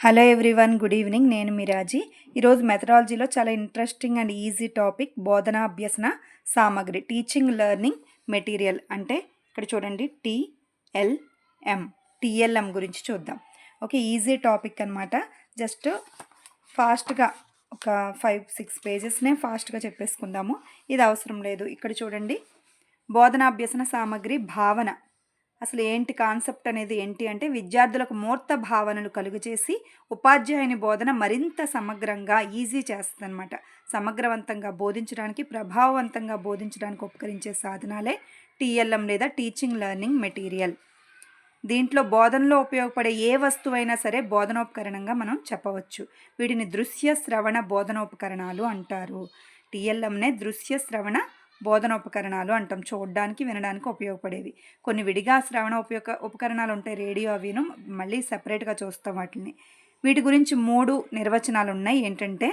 Hello everyone good evening నేను మిరాజీ ఈరోజు మెథడాలజీలో చాలా ఇంట్రెస్టింగ్ అండ్ ఈజీ టాపిక్ బోధన అభ్యసన సామాగ్రి టీచింగ్ లెర్నింగ్ మెటీరియల్ అంటే ఇక్కడ చూడండి టిఎల్ఎం టిఎల్ఎం గురించి చూద్దాం. ఓకే ఈజీ టాపిక్ అనమాట జస్ట్ ఫాస్ట్గా ఒక ఫైవ్ సిక్స్ పేజెస్నే ఫాస్ట్గా చెప్పేసుకుందాము. ఇది అవసరం లేదు. ఇక్కడ చూడండి బోధనాభ్యసన సామాగ్రి భావన. అసలు ఏంటి కాన్సెప్ట్ అనేది ఏంటి అంటే విద్యార్థులకు మూర్త భావనలు కలుగజేసి ఉపాధ్యాయుని బోధన మరింత సమగ్రంగా ఈజీ చేస్తుందన్నమాట. సమగ్రవంతంగా బోధించడానికి ప్రభావవంతంగా బోధించడానికి ఉపకరించే సాధనాలే టీఎల్ఎం లేదా టీచింగ్ లెర్నింగ్ మెటీరియల్. దీంట్లో బోధనలో ఉపయోగపడే ఏ వస్తువైనా సరే బోధనోపకరణంగా మనం చెప్పవచ్చు. వీటిని దృశ్య శ్రవణ బోధనోపకరణాలు అంటారు. టీఎల్ఎంనే దృశ్య శ్రవణ బోధనోపకరణాలు అంటాం. చూడడానికి వినడానికి ఉపయోగపడేవి. కొన్ని విడిగా శ్రవణ ఉపయోగ ఉపకరణాలు ఉంటాయి రేడియో అవిను మళ్ళీ సపరేట్గా చూస్తాం వాటిని వీటి గురించి మూడు నిర్వచనాలు ఉన్నాయి ఏంటంటే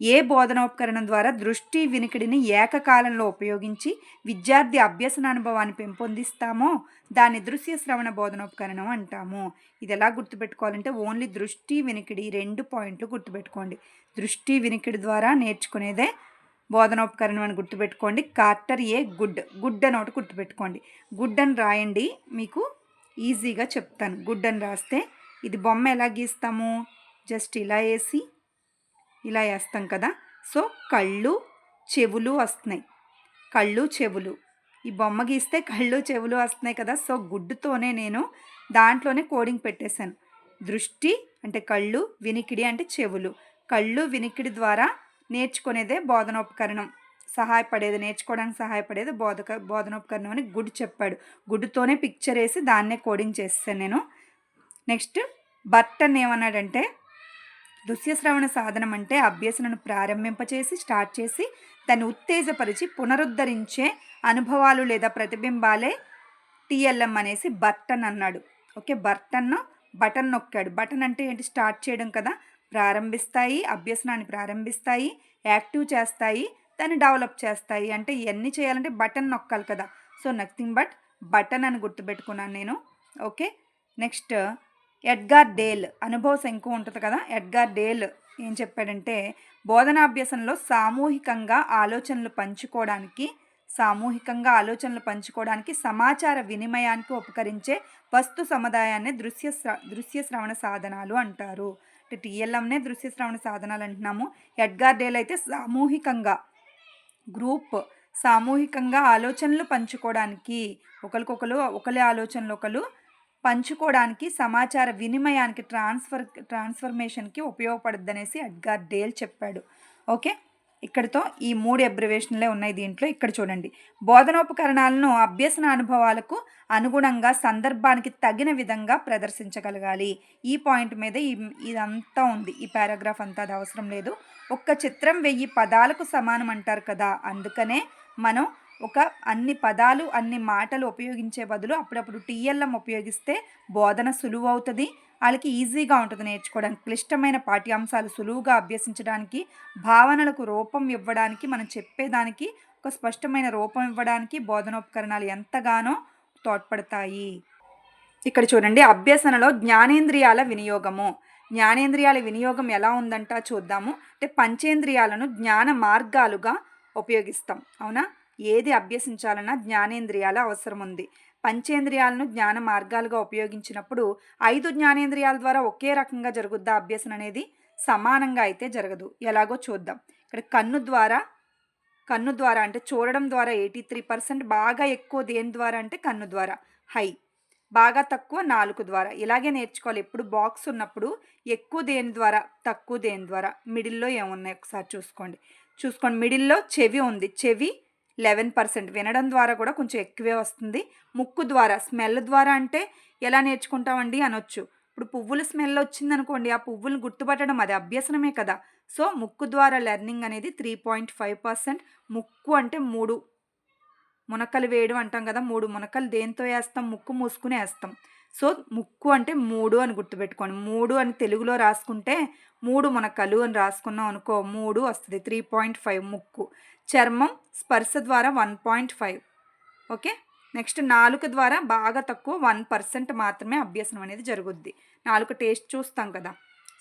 ఏ బోధనోపకరణం ద్వారా దృష్టి వినికిడిని ఏకకాలంలో ఉపయోగించి విద్యార్థి అభ్యసన అనుభవాన్ని పెంపొందిస్తామో దాన్ని దృశ్య శ్రవణ బోధనోపకరణం అంటాము. ఇది ఎలా గుర్తుపెట్టుకోవాలంటే ఓన్లీ దృష్టి వినికిడి రెండు పాయింట్లు గుర్తుపెట్టుకోండి. దృష్టి వినికిడి ద్వారా నేర్చుకునేదే బోధనోపకరణం అని గుర్తుపెట్టుకోండి. Carter a good. గుడ్ అని ఒకటి గుర్తుపెట్టుకోండి. గుడ్ అని రాయండి. మీకు ఈజీగా చెప్తాను. గుడ్ అని రాస్తే ఇది బొమ్మ ఎలా గీస్తాము? జస్ట్ ఇలా వేసి ఇలా వేస్తాం కదా. సో కళ్ళు చెవులు వస్తున్నాయి. కళ్ళు చెవులు. ఈ బొమ్మ గీస్తే కళ్ళు చెవులు వస్తున్నాయి కదా. సో గుడ్డుతోనే నేను దాంట్లోనే కోడింగ్ పెట్టేశాను. దృష్టి అంటే కళ్ళు వినికిడి అంటే చెవులు. కళ్ళు వినికిడి ద్వారా నేర్చుకునేదే బోధనోపకరణం. సహాయపడేది నేర్చుకోవడానికి సహాయపడేది బోధక బోధనోపకరణం అని గుడ్ చెప్పాడు. గుడ్డుతోనే పిక్చర్ వేసి దాన్నే కోడింగ్ చేస్తాను నేను. నెక్స్ట్ బర్టన్ ఏమన్నాడంటే దృశ్యశ్రవణ సాధనం అంటే అభ్యసనను ప్రారంభింపచేసి స్టార్ట్ చేసి దాన్ని ఉత్తేజపరిచి పునరుద్ధరించే అనుభవాలు లేదా ప్రతిబింబాలే టీఎల్ఎం అనేసి బర్టన్ అన్నాడు. ఓకే బర్టన్ బటన్ నొక్కాడు. బటన్ అంటే ఏంటి? స్టార్ట్ చేయడం కదా. ప్రారంభిస్తాయి అభ్యసనాన్ని ప్రారంభిస్తాయి యాక్టివ్ చేస్తాయి దాన్ని డెవలప్ చేస్తాయి. అంటే ఇవన్నీ చేయాలంటే బటన్ నొక్కాలి కదా. సో నథింగ్ బట్ బటన్ అని గుర్తుపెట్టుకున్నాను నేను. ఓకే. Next Edgar Dale. అనుభవ శంకు ఉంటుంది కదా ఎడ్గార్ డేల్ ఏం చెప్పాడంటే బోధనాభ్యసనలో సామూహికంగా ఆలోచనలు పంచుకోవడానికి సామూహికంగా ఆలోచనలు పంచుకోవడానికి సమాచార వినిమయానికి ఉపకరించే వస్తు సముదాయాన్ని దృశ్య దృశ్య శ్రవణ సాధనాలు అంటారు. టీఎల్ఎంనే దృశ్య శ్రవణ సాధనాలు అంటున్నాము. ఎడ్గార్ డేల్ అయితే సామూహికంగా గ్రూప్ సామూహికంగా ఆలోచనలు పంచుకోవడానికి ఒకరికొకరు ఒకరి ఆలోచనలు ఒకరు పంచుకోవడానికి సమాచార వినిమయానికి ట్రాన్స్ఫర్ ట్రాన్స్ఫర్మేషన్కి ఉపయోగపడుద్ది అనేసి ఎడ్గార్ డేల్ చెప్పాడు. ఓకే? ఇక్కడితో ఈ మూడు అబ్రివేషన్లే ఉన్నాయి దీంట్లో. ఇక్కడ చూడండి. బోధనోపకరణాలను అభ్యసన అనుభవాలకు అనుగుణంగా సందర్భానికి తగిన విధంగా ప్రదర్శించగలగాలి. ఈ పాయింట్ మీద ఇదంతా ఉంది. ఈ పారాగ్రాఫ్ అంతా అది అవసరం లేదు. ఒక్క చిత్రం వెయ్యి పదాలకు సమానం అంటారు కదా. అందుకనే మనం ఒక అన్ని పదాలు అన్ని మాటలు ఉపయోగించే బదులు అప్పుడప్పుడు టీఎల్ఎం ఉపయోగిస్తే బోధన సులువు అవుతుంది. వాళ్ళకి ఈజీగా ఉంటుంది నేర్చుకోవడానికి. క్లిష్టమైన పాఠ్యాంశాలు సులువుగా అభ్యసించడానికి భావనలకు రూపం ఇవ్వడానికి మనం చెప్పేదానికి ఒక స్పష్టమైన రూపం ఇవ్వడానికి బోధనోపకరణాలు ఎంతగానో తోడ్పడతాయి. ఇక్కడ చూడండి అభ్యసనలో జ్ఞానేంద్రియాల వినియోగము. జ్ఞానేంద్రియాల వినియోగం ఎలా ఉందంట చూద్దాము. అంటే పంచేంద్రియాలను జ్ఞాన మార్గాలుగా ఉపయోగిస్తాం. అవునా? ఏది అభ్యసించాలన్నా జ్ఞానేంద్రియాల అవసరం ఉంది పంచేంద్రియాలను జ్ఞాన మార్గాలుగా ఉపయోగించినప్పుడు ఐదు జ్ఞానేంద్రియాల ద్వారా ఒకే రకంగా జరుగుద్దా అభ్యసన అనేది సమానంగా అయితే జరగదు. ఎలాగో చూద్దాం. ఇక్కడ కన్ను ద్వారా కన్ను ద్వారా అంటే చూడడం ద్వారా ఎయిటీ త్రీ పర్సెంట్ బాగా ఎక్కువ దేని ద్వారా అంటే కన్ను ద్వారా. హై. బాగా తక్కువ నాలుగు ద్వారా. ఇలాగే నేర్చుకోవాలి. ఎప్పుడు బాక్స్ ఉన్నప్పుడు ఎక్కువ దేని ద్వారా? తక్కువ దేని ద్వారా? మిడిల్లో ఏమున్నాయి? ఒకసారి చూసుకోండి. చూసుకోండి. మిడిల్లో చెవి ఉంది. చెవి లెవెన్ పర్సెంట్. వినడం ద్వారా కూడా కొంచెం ఎక్కువే వస్తుంది. ముక్కు ద్వారా స్మెల్ ద్వారా అంటే ఎలా నేర్చుకుంటామండి అనొచ్చు. ఇప్పుడు పువ్వుల స్మెల్ వచ్చింది అనుకోండి ఆ పువ్వులు గుర్తుపట్టడం అది అభ్యసనమే కదా. సో ముక్కు ద్వారా లెర్నింగ్ అనేది త్రీ పాయింట్ ఫైవ్ పర్సెంట్. ముక్కు అంటే మూడు మునకలు వేయడం అంటాం కదా మూడు మునకలు దేంతో వేస్తాం? ముక్కు మూసుకుని వేస్తాం. సో ముక్కు అంటే మూడు అని గుర్తుపెట్టుకోండి. మూడు అని తెలుగులో రాసుకుంటే మూడు మునకలు అని రాసుకున్నాం అనుకో మూడు వస్తుంది. త్రీ పాయింట్ ఫైవ్ ముక్కు. చర్మం స్పర్శ ద్వారా one point five. Okay? Next నాలుక ద్వారా బాగా తక్కువ వన్ పర్సెంట్ మాత్రమే అభ్యసనం అనేది జరుగుద్ది. నాలుక టేస్ట్ చూస్తాం కదా.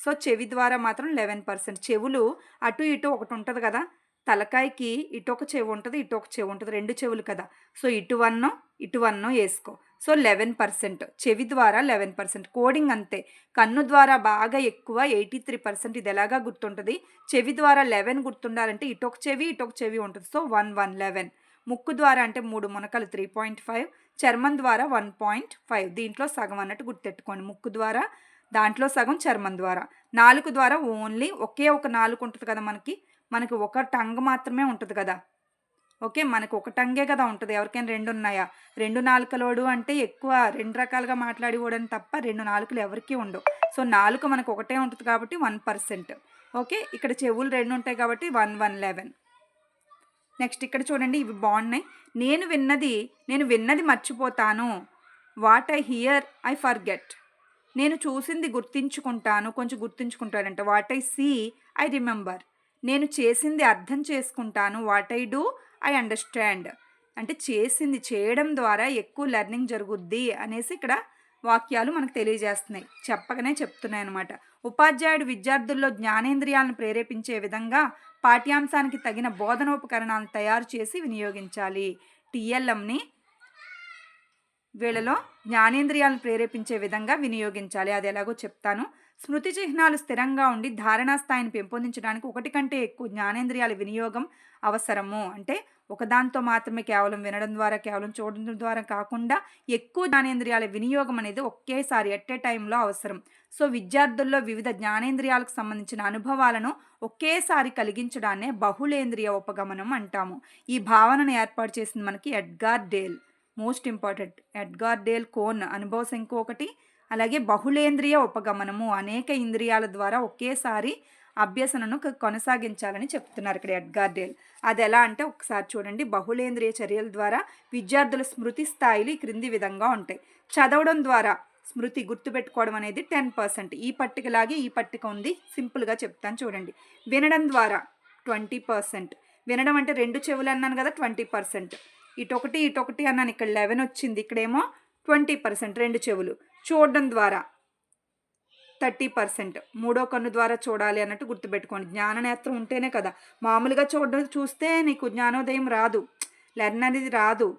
సో చెవి ద్వారా మాత్రం లెవెన్ పర్సెంట్. చెవులు అటు ఇటు ఒకటి ఉంటుంది కదా. తలకాయకి ఇటు ఒక చెవి ఉంటుంది ఇటు ఒక చెవి ఉంటుంది రెండు చెవులు కదా. సో ఇటు వన్నో ఇటు వన్నో వేసుకో. So eleven percent. చెవి ద్వారా లెవెన్ పర్సెంట్. కోడింగ్ అంతే. కన్ను ద్వారా బాగా ఎక్కువ ఎయిటీ త్రీ పర్సెంట్. ఇది ఎలాగా గుర్తుంటుంది? చెవి ద్వారా లెవెన్ గుర్తుండాలంటే ఇటొక చెవి ఇటొక చెవి ఉంటుంది. So one one eleven. ముక్కు ద్వారా అంటే మూడు మునకలు త్రీ పాయింట్ ఫైవ్. చర్మం ద్వారా వన్ పాయింట్ ఫైవ్. దీంట్లో సగం అన్నట్టు గుర్తెట్టుకోండి ముక్కు ద్వారా దాంట్లో సగం చర్మం ద్వారా. నాలుగు ద్వారా ఓన్లీ ఒకే ఒక నాలుగు ఉంటుంది కదా మనకి. మనకి ఒక టంగ్ మాత్రమే ఉంటుంది కదా. ఓకే? మనకు ఒక టంగే కదా ఉంటుంది. ఎవరికైనా రెండు ఉన్నాయా? రెండు నాలుకలోడు అంటే ఎక్కువ రెండు రకాలుగా మాట్లాడేవాడని తప్ప రెండు నాలుకలు ఎవరికీ ఉండవు. సో నాలుక మనకు ఒకటే ఉంటుంది కాబట్టి వన్ పర్సెంట్. ఓకే? ఇక్కడ చెవులు రెండు ఉంటాయి కాబట్టి వన్ వన్ లెవెన్. నెక్స్ట్ ఇక్కడ చూడండి ఇవి బాగున్నాయి. నేను విన్నది నేను విన్నది మర్చిపోతాను. What I hear I forget. నేను చూసింది గుర్తించుకుంటాను కొంచెం గుర్తించుకుంటానంట what I see I remember. నేను చేసింది అర్థం చేసుకుంటాను. What I do? I understand. అంటే చేసింది చేయడం ద్వారా ఎక్కువ లెర్నింగ్ జరుగుద్ది అనేసి ఇక్కడ వాక్యాలు మనకు తెలియజేస్తున్నాయి. చెప్పకనే చెప్తున్నాయి అనమాట ఉపాధ్యాయుడు విద్యార్థుల్లో జ్ఞానేంద్రియాలను ప్రేరేపించే విధంగా పాఠ్యాంశానికి తగిన బోధనోపకరణాలను తయారు చేసి వినియోగించాలి. టీఎల్ఎంని వీళ్ళలో జ్ఞానేంద్రియాలను ప్రేరేపించే విధంగా వినియోగించాలి. అది ఎలాగో చెప్తాను. స్మృతి చిహ్నాలు స్థిరంగా ఉండి ధారణా స్థాయిని పెంపొందించడానికి ఒకటి కంటే ఎక్కువ జ్ఞానేంద్రియాల వినియోగం అవసరము. అంటే ఒకదాంతో మాత్రమే కేవలం వినడం ద్వారా కేవలం చూడడం ద్వారా కాకుండా ఎక్కువ జ్ఞానేంద్రియాల వినియోగం అనేది ఒకేసారి ఎట్ ఏ టైంలో అవసరం. సో విద్యార్థుల్లో వివిధ జ్ఞానేంద్రియాలకు సంబంధించిన అనుభవాలను ఒకేసారి కలిగించడాన్నే బహుళేంద్రియ ఉపగమనం అంటాము. ఈ భావనను ఏర్పాటు చేసింది మనకి Edgar Dale. Most important Edgar Dale cone అనుభవ శంకు ఒకటి అలాగే బహుళేంద్రియ ఉపగమనము అనేక ఇంద్రియాల ద్వారా ఒకేసారి అభ్యసనను కొనసాగించాలని చెప్తున్నారు ఇక్కడ ఎడ్గార్ డేల్. అది ఎలా అంటే ఒకసారి చూడండి. బహుళేంద్రియ చర్యల ద్వారా విద్యార్థుల స్మృతి స్థాయిలు ఈ క్రింది విధంగా ఉంటాయి. చదవడం ద్వారా స్మృతి గుర్తుపెట్టుకోవడం అనేది టెన్ పర్సెంట్. ఈ పట్టికలాగే ఈ పట్టిక ఉంది. సింపుల్గా చెప్తాను చూడండి. వినడం ద్వారా ట్వంటీ పర్సెంట్. వినడం అంటే రెండు చెవులు అన్నాను కదా ట్వంటీ పర్సెంట్. ఇటొకటి ఇటొకటి అన్నాను. ఇక్కడ లెవెన్ వచ్చింది. ఇక్కడేమో ట్వంటీ పర్సెంట్ రెండు చెవులు. చూడడం ద్వారా. Thirty percent. మూడో కన్ను ద్వారా చూడాలి అన్నట్టు గుర్తుపెట్టుకోండి. జ్ఞాననేత్రం ఉంటేనే కదా. మామూలుగా చూడడం చూస్తే నీకు జ్ఞానోదయం రాదు. లెర్న్ అనేది రాదు.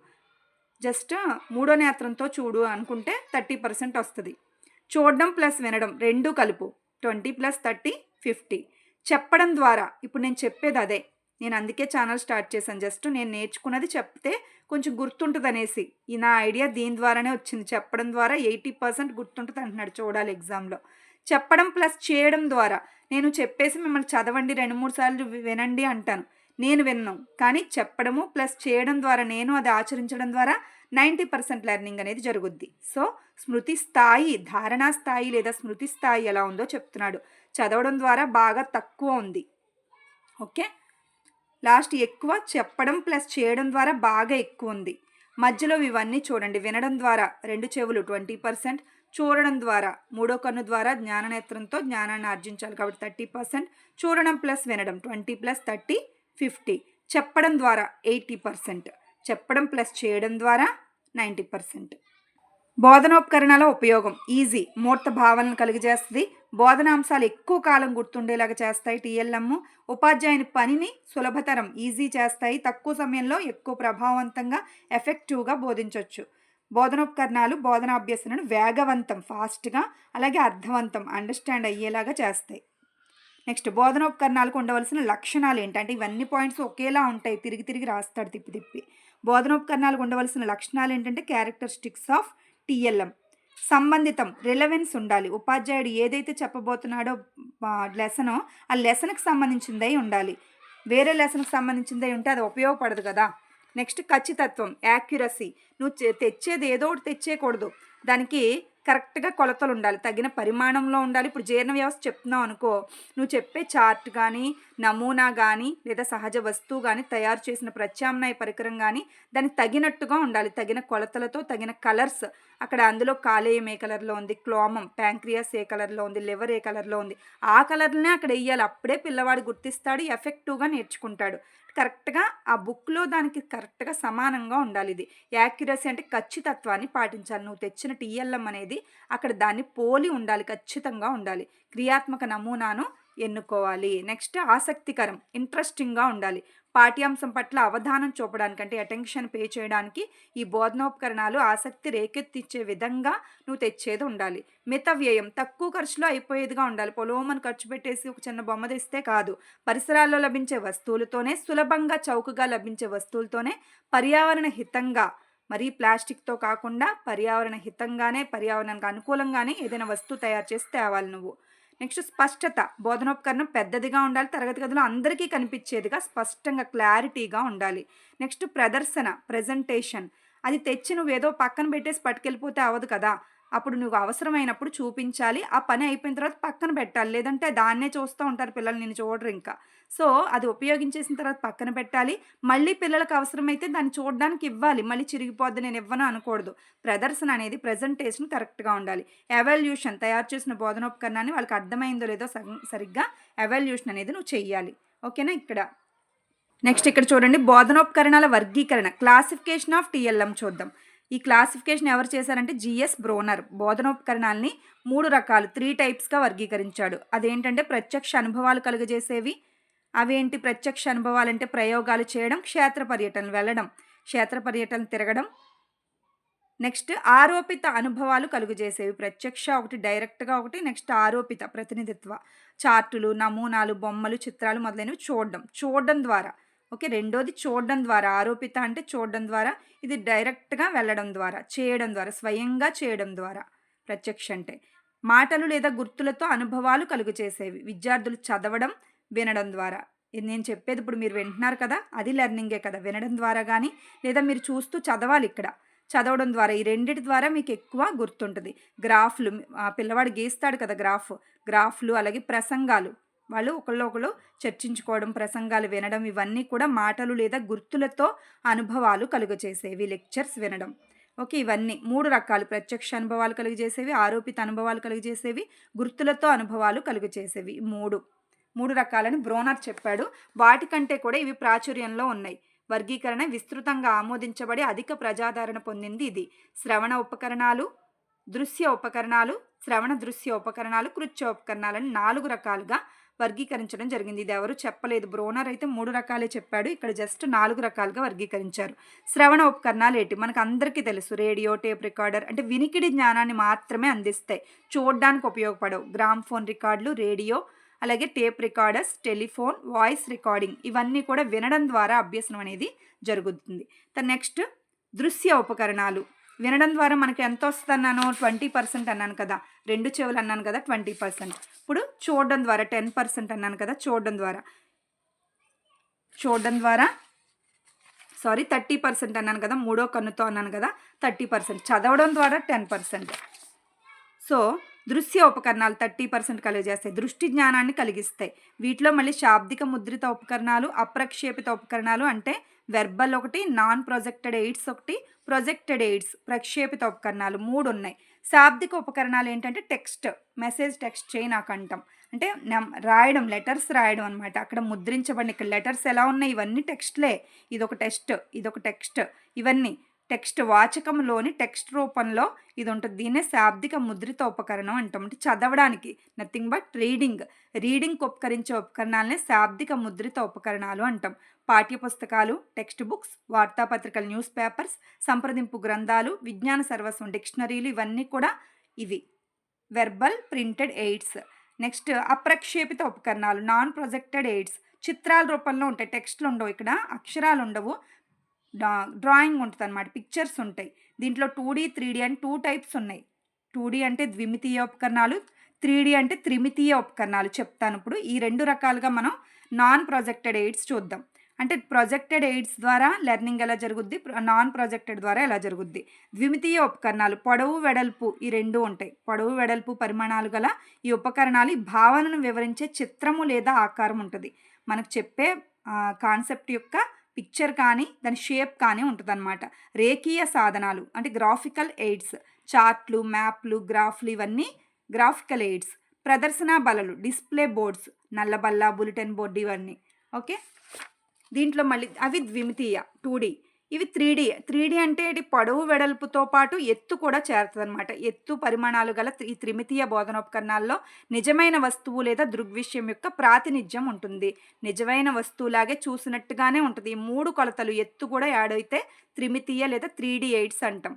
జస్ట్ మూడో నేత్రంతో చూడు అనుకుంటే థర్టీ పర్సెంట్ వస్తుంది. చూడడం ప్లస్ వినడం రెండు కలుపు. Twenty plus thirty fifty. చెప్పడం ద్వారా. ఇప్పుడు నేను చెప్పేది అదే. నేను అందుకే ఛానల్ స్టార్ట్ చేశాను. జస్ట్ నేను నేర్చుకున్నది చెప్తే కొంచెం గుర్తుంటుంది అనేసి ఈ నా ఐడియా దీని ద్వారానే వచ్చింది. చెప్పడం ద్వారా ఎయిటీ పర్సెంట్ గుర్తుంటుంది అంటున్నాడు చూడాలి ఎగ్జామ్లో. చెప్పడం ప్లస్ చేయడం ద్వారా నేను చెప్పేసి మిమ్మల్ని చదవండి రెండు మూడు సార్లు వినండి అంటాను. నేను విన్నాం. కానీ చెప్పడము ప్లస్ చేయడం ద్వారా నేను అది ఆచరించడం ద్వారా నైంటీ పర్సెంట్ లెర్నింగ్ అనేది జరుగుద్ది. సో స్మృతి స్థాయి ధారణా స్థాయి లేదా స్మృతి స్థాయి ఎలా ఉందో చెప్తున్నాడు. చదవడం ద్వారా బాగా తక్కువ ఉంది. ఓకే? లాస్ట్ ఎక్కువ చెప్పడం ప్లస్ చేయడం ద్వారా బాగా ఎక్కువ ఉంది. మధ్యలో ఇవన్నీ చూడండి. వినడం ద్వారా రెండు చెవులు ట్వంటీ పర్సెంట్ చూడడం ద్వారా మూడో కన్ను ద్వారా జ్ఞాననేత్రంతో జ్ఞానాన్ని ఆర్జించాలి కాబట్టి థర్టీ పర్సెంట్ చూడడం ప్లస్ వినడం ట్వంటీ ప్లస్ థర్టీ ఫిఫ్టీ చెప్పడం ద్వారా ఎయిటీ పర్సెంట్ చెప్పడం ప్లస్ చేయడం ద్వారా నైంటీ పర్సెంట్. బోధనోపకరణాల ఉపయోగం. ఈజీ మూర్త భావనలు కలిగజేస్తుంది. బోధనాంశాలు ఎక్కువ కాలం గుర్తుండేలాగా చేస్తాయి టీఎల్ఎం. ఉపాధ్యాయుని పనిని సులభతరం ఈజీ చేస్తాయి. తక్కువ సమయంలో ఎక్కువ ప్రభావవంతంగా ఎఫెక్టివ్గా బోధించవచ్చు బోధనోపకరణాలు బోధనాభ్యసనను వేగవంతం ఫాస్ట్గా అలాగే అర్థవంతం అండర్స్టాండ్ అయ్యేలాగా చేస్తాయి. నెక్స్ట్ బోధనోపకరణాలకు ఉండవలసిన లక్షణాలు ఏంటంటే ఇవన్నీ పాయింట్స్ ఒకేలా ఉంటాయి. తిరిగి తిరిగి రాస్తాడు తిప్పి తిప్పి. బోధనోపకరణాలకు ఉండవలసిన లక్షణాలు ఏంటంటే క్యారెక్టరిస్టిక్స్ ఆఫ్ టీఎల్ఎం. సంబంధితం రిలవెన్స్ ఉండాలి. ఉపాధ్యాయుడు ఏదైతే చెప్పబోతున్నాడో లెసనో ఆ లెసన్కి సంబంధించిందై ఉండాలి. వేరే లెసన్కి సంబంధించిందై ఉంటే అది ఉపయోగపడదు కదా. నెక్స్ట్ ఖచ్చితత్వం యాక్యురసీ నువ్వు తెచ్చేది ఏదో ఒకటి తెచ్చేయకూడదు. దానికి కరెక్ట్గా కొలతలు ఉండాలి. తగిన పరిమాణంలో ఉండాలి. ఇప్పుడు జీర్ణ వ్యవస్థ చెప్తున్నావు అనుకో నువ్వు చెప్పే చార్ట్ కానీ నమూనా కానీ లేదా సహజ వస్తువు కానీ తయారు చేసిన ప్రత్యామ్నాయ పరికరం కానీ దానికి తగినట్టుగా ఉండాలి. తగిన కొలతలతో తగిన కలర్స్ అక్కడ అందులో కాలేయం ఏ కలర్లో ఉంది క్లోమం ప్యాంక్రియాస్ ఏ కలర్లో ఉంది లివర్ ఏ కలర్లో ఉంది ఆ కలర్నే అక్కడ వేయాలి అప్పుడే పిల్లవాడు గుర్తిస్తాడు ఎఫెక్టివ్గా నేర్చుకుంటాడు. కరెక్ట్గా ఆ బుక్లో దానికి కరెక్ట్గా సమానంగా ఉండాలి ఇది. యాక్యురసీ అంటే ఖచ్చితత్వాన్ని పాటించాలి. నువ్వు తెచ్చిన టీఎల్ఎం అనేది అక్కడ దాన్ని పోలి ఉండాలి ఖచ్చితంగా ఉండాలి. క్రియాత్మక నమూనాను ఎన్నుకోవాలి. నెక్స్ట్ ఆసక్తికరం ఇంట్రెస్టింగ్గా ఉండాలి. పాఠ్యాంశం పట్ల అవధానం చూపడానికంటే అటెన్షన్ పే చేయడానికి ఈ బోధనోపకరణాలు ఆసక్తి రేకెత్తిచ్చే విధంగా నువ్వు తెచ్చేది ఉండాలి. మిత వ్యయం తక్కువ ఖర్చులో అయిపోయేదిగా ఉండాలి. పొలోమని ఖర్చు పెట్టేసి ఒక చిన్న బొమ్మ తెస్తే కాదు. పరిసరాల్లో లభించే వస్తువులతోనే సులభంగా చౌకగా లభించే వస్తువులతోనే పర్యావరణ హితంగా మరి ప్లాస్టిక్తో కాకుండా పర్యావరణ హితంగానే పర్యావరణానికి అనుకూలంగానే ఏదైనా వస్తువు తయారు చేసి తేవాలి నువ్వు. నెక్స్ట్ స్పష్టత. బోధనోపకరణం పెద్దదిగా ఉండాలి తరగతి గదిలో అందరికీ కనిపించేదిగా స్పష్టంగా క్లారిటీగా ఉండాలి. నెక్స్ట్ ప్రదర్శన ప్రజెంటేషన్ అది తెచ్చి నువ్వేదో ఏదో పక్కన పెట్టేసి పట్టుకెళ్ళిపోతే అవ్వదు కదా. అప్పుడు నువ్వు అవసరమైనప్పుడు చూపించాలి. ఆ పని అయిపోయిన తర్వాత పక్కన పెట్టాలి. లేదంటే దాన్నే చూస్తూ ఉంటారు పిల్లలు నేను చూడరు ఇంకా. సో అది ఉపయోగించేసిన తర్వాత పక్కన పెట్టాలి. మళ్ళీ పిల్లలకు అవసరమైతే దాన్ని చూడడానికి ఇవ్వాలి. మళ్ళీ చిరిగిపోద్ది నేను ఇవ్వను అనకూడదు. ప్రదర్శన అనేది ప్రజెంటేషన్ కరెక్ట్గా ఉండాలి. ఎవాల్యూషన్ తయారు చేసిన బోధనోపకరణాన్ని వాళ్ళకి అర్థమైందో లేదో సరిగ్గా ఎవాల్యూషన్ అనేది నువ్వు చెయ్యాలి. ఓకేనా ఇక్కడ? నెక్స్ట్ ఇక్కడ చూడండి. బోధనోపకరణాల వర్గీకరణ. క్లాసిఫికేషన్ ఆఫ్ టీఎల్ఎం చూద్దాం. ఈ క్లాసిఫికేషన్ ఎవరు చేశారంటే జిఎస్ బ్రోనర్. బోధనోపకరణాలని మూడు రకాలు త్రీ టైప్స్గా వర్గీకరించాడు. అదేంటంటే ప్రత్యక్ష అనుభవాలు కలుగజేసేవి అవేంటి ప్రత్యక్ష అనుభవాలు అంటే ప్రయోగాలు చేయడం క్షేత్ర పర్యటనలు వెళ్ళడం క్షేత్ర పర్యటన తిరగడం. నెక్స్ట్ ఆరోపిత అనుభవాలు కలుగజేసేవి ప్రత్యక్ష ఒకటి డైరెక్ట్గా ఒకటి నెక్స్ట్ ఆరోపిత ప్రతినిధిత్వ. చార్టులు నమూనాలు బొమ్మలు చిత్రాలు మొదలైనవి చూడడం. చూడడం ద్వారా ఓకే రెండోది చూడడం ద్వారా ఆరోపిత అంటే చూడడం ద్వారా ఇది డైరెక్ట్గా వెళ్ళడం ద్వారా చేయడం ద్వారా స్వయంగా చేయడం ద్వారా ప్రత్యక్ష అంటే. మాటలు లేదా గుర్తులతో అనుభవాలు కలుగు చేసేవి. విద్యార్థులు చదవడం వినడం ద్వారా. నేను చెప్పేది ఇప్పుడు మీరు వింటున్నారు కదా అది లెర్నింగే కదా. వినడం ద్వారా కానీ లేదా మీరు చూస్తూ చదవాలి ఇక్కడ. చదవడం ద్వారా ఈ రెండిటి ద్వారా మీకు ఎక్కువ గుర్తుంటుంది. గ్రాఫ్లు ఆ పిల్లవాడు గీస్తాడు కదా గ్రాఫ్. గ్రాఫ్లు అలాగే ప్రసంగాలు. వాళ్ళు ఒకళ్ళు చర్చించుకోవడం ప్రసంగాలు వినడం ఇవన్నీ కూడా మాటలు లేదా గుర్తులతో అనుభవాలు కలుగచేసేవి లెక్చర్స్ వినడం. ఓకే ఇవన్నీ మూడు రకాలు. ప్రత్యక్ష అనుభవాలు కలుగజేసేవి ఆరోపిత అనుభవాలు కలుగజేసేవి గుర్తులతో అనుభవాలు కలుగజేసేవి. మూడు. మూడు రకాలని బ్రోనర్ చెప్పాడు. వాటికంటే కూడా ఇవి ప్రాచుర్యంలో ఉన్నాయి. వర్గీకరణ విస్తృతంగా ఆమోదించబడి అధిక ప్రజాదరణ పొందింది ఇది. శ్రవణ ఉపకరణాలు దృశ్య ఉపకరణాలు శ్రవణ దృశ్య ఉపకరణాలు కృత్య ఉపకరణాలని నాలుగు రకాలుగా వర్గీకరించడం జరిగింది. ఇది ఎవరు చెప్పలేదు. బ్రోనర్ అయితే మూడు రకాలే చెప్పాడు. ఇక్కడ జస్ట్ నాలుగు రకాలుగా వర్గీకరించారు. శ్రవణ ఉపకరణాలు ఏంటి? మనకు అందరికీ తెలుసు. రేడియో టేప్ రికార్డర్ అంటే వినికిడి జ్ఞానాన్ని మాత్రమే అందిస్తాయి. చూడడానికి ఉపయోగపడవు. గ్రామ్ ఫోన్ రికార్డులు రేడియో అలాగే tape recorders telephone voice recording ఇవన్నీ కూడా వినడం ద్వారా అభ్యసనం అనేది జరుగుతుంది. నెక్స్ట్ దృశ్య ఉపకరణాలు. వినడం ద్వారా మనకి ఎంత వస్తుంది అన్నాను ట్వంటీ పర్సెంట్ అన్నాను కదా. రెండు చెవులు అన్నాను కదా ట్వంటీ పర్సెంట్. ఇప్పుడు చూడడం ద్వారా టెన్ పర్సెంట్ అన్నాను కదా చూడడం ద్వారా. చూడడం ద్వారా సారీ థర్టీ పర్సెంట్ అన్నాను కదా మూడో కన్నుతో అన్నాను కదా థర్టీ పర్సెంట్. చదవడం ద్వారా టెన్ పర్సెంట్. సో దృశ్య ఉపకరణాలు థర్టీ పర్సెంట్ కలిగజేస్తాయి దృష్టి జ్ఞానాన్ని కలిగిస్తాయి. వీటిలో మళ్ళీ శాబ్దిక ముద్రిత ఉపకరణాలు అప్రక్షేపిత ఉపకరణాలు అంటే వెర్బల్ ఒకటి నాన్ ప్రొజెక్టెడ్ ఎయిడ్స్ ఒకటి ప్రొజెక్టెడ్ ఎయిడ్స్ ప్రక్షేపిత ఉపకరణాలు మూడు ఉన్నాయి. శాబ్దిక ఉపకరణాలు ఏంటంటే టెక్స్ట్ మెసేజ్ టెక్స్ట్ చేయి నాకు అంటాం అంటే రాయడం లెటర్స్ రాయడం అనమాట అక్కడ ముద్రించబడిన ఇక్కడ లెటర్స్ ఎలా ఉన్నాయి? ఇవన్నీ టెక్స్ట్లే ఇదొక టెక్స్ట్ ఇదొక టెక్స్ట్ ఇవన్నీ టెక్స్ట్ వాచకంలోని టెక్స్ట్ రూపంలో ఇది ఉంటుంది. దీన్నే శాబ్దిక ముద్రిత ఉపకరణం అంటాం. అంటే చదవడానికి నథింగ్ బట్ రీడింగ్ రీడింగ్కి ఉపకరించే ఉపకరణాలనే శాబ్దిక ముద్రిత ఉపకరణాలు అంటాం. పాఠ్యపుస్తకాలు టెక్స్ట్ బుక్స్ వార్తాపత్రికలు న్యూస్ పేపర్స్ సంప్రదింపు గ్రంథాలు విజ్ఞాన సర్వస్వం డిక్షనరీలు ఇవన్నీ కూడా ఇవి. Verbal printed aids. నెక్స్ట్ అప్రక్షేపిత ఉపకరణాలు నాన్ ప్రొజెక్టెడ్ ఎయిడ్స్. చిత్రాల రూపంలో ఉంటాయి టెక్స్ట్లు ఉండవు ఇక్కడ అక్షరాలు ఉండవు. డ్రాయింగ్ ఉంటుంది అనమాట పిక్చర్స్ ఉంటాయి. దీంట్లో టూ డీ త్రీ డీ అని టూ టైప్స్ ఉన్నాయి. టూ డీ అంటే ద్విమితీయ ఉపకరణాలు త్రీ డీ అంటే త్రిమితీయ ఉపకరణాలు చెప్తాను ఇప్పుడు. ఈ రెండు రకాలుగా మనం నాన్ ప్రొజెక్టెడ్ ఎయిడ్స్ చూద్దాం. అంటే ప్రొజెక్టెడ్ ఎయిడ్స్ ద్వారా లెర్నింగ్ ఎలా జరుగుద్ది? నాన్ ప్రొజెక్టెడ్ ద్వారా ఎలా జరుగుద్ది? ద్విమితీయ ఉపకరణాలు పొడవు వెడల్పు ఈ రెండు ఉంటాయి. పొడవు వెడల్పు పరిమాణాలు గల ఈ ఉపకరణాలు ఈ భావనను వివరించే చిత్రము లేదా ఆకారం ఉంటుంది. మనకు చెప్పే కాన్సెప్ట్ యొక్క పిక్చర్ కానీ దాని షేప్ కానీ ఉంటుంది అనమాట రేఖీయ సాధనాలు అంటే గ్రాఫికల్ ఎయిడ్స్ చార్ట్లు మ్యాప్లు గ్రాఫ్లు ఇవన్నీ గ్రాఫికల్ ఎయిడ్స్. ప్రదర్శన బలలు డిస్ప్లే బోర్డ్స్ నల్లబల్ల బులెటిన్ బోర్డు ఇవన్నీ. ఓకే? దీంట్లో మళ్ళీ అవి ద్విమితీయ టూ డీ. ఇవి త్రీ డి. త్రీ డీ అంటే ఇది పొడవు వెడల్పుతో పాటు ఎత్తు కూడా చేరుతుంది అనమాట ఎత్తు పరిమాణాలు గల ఈ త్రిమితీయ బోధనోపకరణాల్లో నిజమైన వస్తువు లేదా దృగ్విషయం యొక్క ప్రాతినిధ్యం ఉంటుంది. నిజమైన వస్తువులాగే చూసినట్టుగానే ఉంటుంది. ఈ మూడు కొలతలు ఎత్తు కూడా యాడ్ అయితే త్రిమితీయ లేదా త్రీ డి ఎయిడ్స్ అంటాం.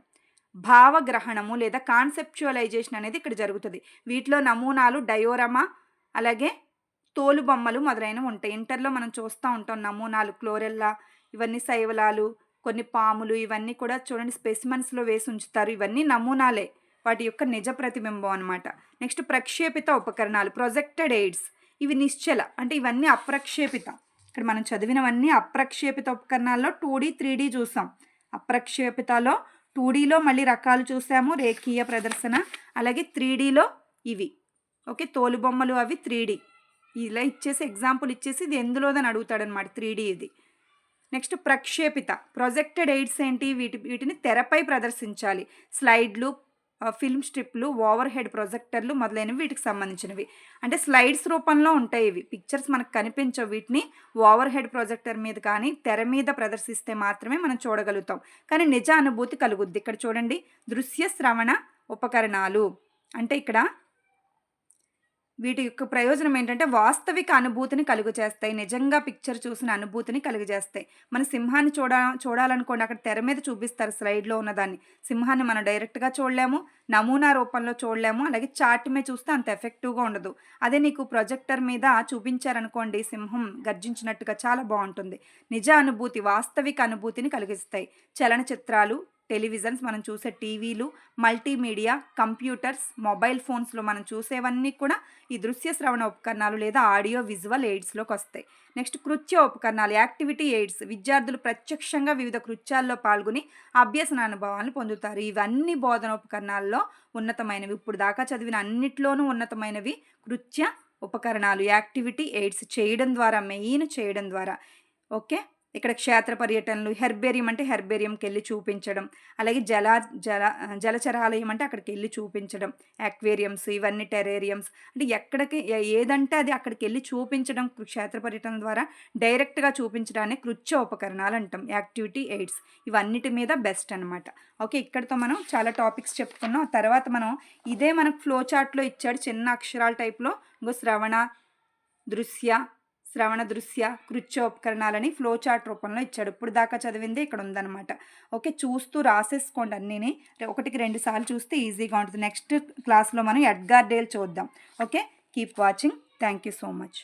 భావగ్రహణము లేదా కాన్సెప్చువలైజేషన్ అనేది ఇక్కడ జరుగుతుంది. వీటిలో నమూనాలు డయోరమా అలాగే తోలు బొమ్మలు మొదలైనవి ఉంటాయి. ఇంటర్లో మనం చూస్తూ ఉంటాం. నమూనాలు క్లోరెల్లా ఇవన్నీ శైవలాలు కొన్ని పాములు ఇవన్నీ కూడా చూడండి. స్పెసిమన్స్లో వేసి ఉంచుతారు. ఇవన్నీ నమూనాలే. వాటి యొక్క నిజ ప్రతిబింబం అనమాట నెక్స్ట్ ప్రక్షేపిత ఉపకరణాలు ప్రొజెక్టెడ్ ఎయిడ్స్. ఇవి నిశ్చల అంటే ఇవన్నీ అప్రక్షేపిత. ఇక్కడ మనం చదివినవన్నీ అప్రక్షేపిత ఉపకరణాల్లో టూ డీ త్రీ డీ చూసాం. అప్రక్షేపితలో టూ డీలో మళ్ళీ రకాలు చూసాము. రేఖీయ ప్రదర్శన అలాగే త్రీ డీలో ఇవి. ఓకే తోలుబొమ్మలు అవి త్రీ డీ. ఇలా ఇచ్చేసి ఎగ్జాంపుల్ ఇచ్చేసి ఇది ఎందులోదని అడుగుతాడనమాట త్రీ డీ ఇది. నెక్స్ట్ ప్రక్షేపిత ప్రొజెక్టెడ్ ఎయిడ్స్ ఏంటి? వీటి వీటిని తెరపై ప్రదర్శించాలి. స్లైడ్లు ఫిల్మ్ స్ట్రిప్లు ఓవర్ హెడ్ ప్రొజెక్టర్లు మొదలైనవి వీటికి సంబంధించినవి. అంటే స్లైడ్స్ రూపంలో ఉంటాయి ఇవి. పిక్చర్స్ మనకు కనిపించవు. వీటిని ఓవర్ హెడ్ ప్రొజెక్టర్ మీద కానీ తెర మీద ప్రదర్శిస్తే మాత్రమే మనం చూడగలుగుతాం. కానీ నిజ అనుభూతి కలుగుద్ది. ఇక్కడ చూడండి. దృశ్య శ్రవణ ఉపకరణాలు. అంటే ఇక్కడ వీటి యొక్క ప్రయోజనం ఏంటంటే వాస్తవిక అనుభూతిని కలుగు చేస్తాయి నిజంగా పిక్చర్ చూసిన అనుభూతిని కలుగజేస్తాయి. మన సింహాన్ని చూడ చూడాలనుకోండి అక్కడ తెర మీద చూపిస్తారు స్లైడ్లో ఉన్నదాన్ని. సింహాన్ని మనం డైరెక్ట్గా చూడలేము నమూనా రూపంలో చూడలేము అలాగే చార్ట్ మీద చూస్తే అంత ఎఫెక్టివ్గా ఉండదు. అదే నీకు ప్రొజెక్టర్ మీద చూపించారనుకోండి సింహం గర్జించినట్టుగా చాలా బాగుంటుంది. నిజ అనుభూతి వాస్తవిక అనుభూతిని కలిగిస్తాయి. చలనచిత్రాలు టెలివిజన్స్ మనం చూసే టీవీలు మల్టీమీడియా కంప్యూటర్స్ మొబైల్ ఫోన్స్లో మనం చూసేవన్నీ కూడా ఈ దృశ్య శ్రవణ ఉపకరణాలు లేదా ఆడియో విజువల్ ఎయిడ్స్లోకి వస్తాయి. నెక్స్ట్ కృత్య ఉపకరణాలు యాక్టివిటీ ఎయిడ్స్ విద్యార్థులు ప్రత్యక్షంగా వివిధ కృత్యాల్లో పాల్గొని అభ్యసన అనుభవాలను పొందుతారు. ఇవన్నీ బోధన ఉపకరణాల్లో ఉన్నతమైనవి. ఇప్పుడు దాకా చదివిన అన్నిట్లోనూ ఉన్నతమైనవి కృత్య ఉపకరణాలు. యాక్టివిటీ ఎయిడ్స్ చేయడం ద్వారా మెయిన్ చేయడం ద్వారా. ఓకే? ఇక్కడ క్షేత్ర పర్యటనలు హెర్బేరియం అంటే హెర్బేరియంకి వెళ్ళి చూపించడం అలాగే జల జల జలచరాలయం అంటే అక్కడికి వెళ్ళి చూపించడం అక్వేరియంస్ ఇవన్నీ టెరేరియంస్ అంటే ఎక్కడికి ఏ- ఏదంటే అది అక్కడికి వెళ్ళి చూపించడం క్షేత్ర పర్యటన ద్వారా డైరెక్ట్గా చూపించడాన్ని కృత్య ఉపకరణాలు అంటాం యాక్టివిటీ ఎయిడ్స్ ఇవన్నిటి మీద బెస్ట్ అనమాట ఓకే ఇక్కడితో మనం చాలా టాపిక్స్ చెప్పుకున్నాం. తర్వాత మనం ఇదే మనకు ఫ్లో చార్ట్లో ఇచ్చాడు చిన్న అక్షరాల టైప్లో ఇంకో శ్రవణ దృశ్య శ్రవణ దృశ్య కృత్యోపకరణాలని ఫ్లో చార్ట్ రూపంలో ఇచ్చాడు. ఇప్పుడు దాకా చదివింది ఇక్కడ ఉందన్నమాట. ఓకే చూస్తూ రాసేసుకోండి అన్నీని. ఒకటికి రెండు సార్లు చూస్తే ఈజీగా ఉంటుంది. నెక్స్ట్ క్లాస్లో మనం ఎడ్గార్ డేల్ చూద్దాం. Okay keep watching. Thank you so much.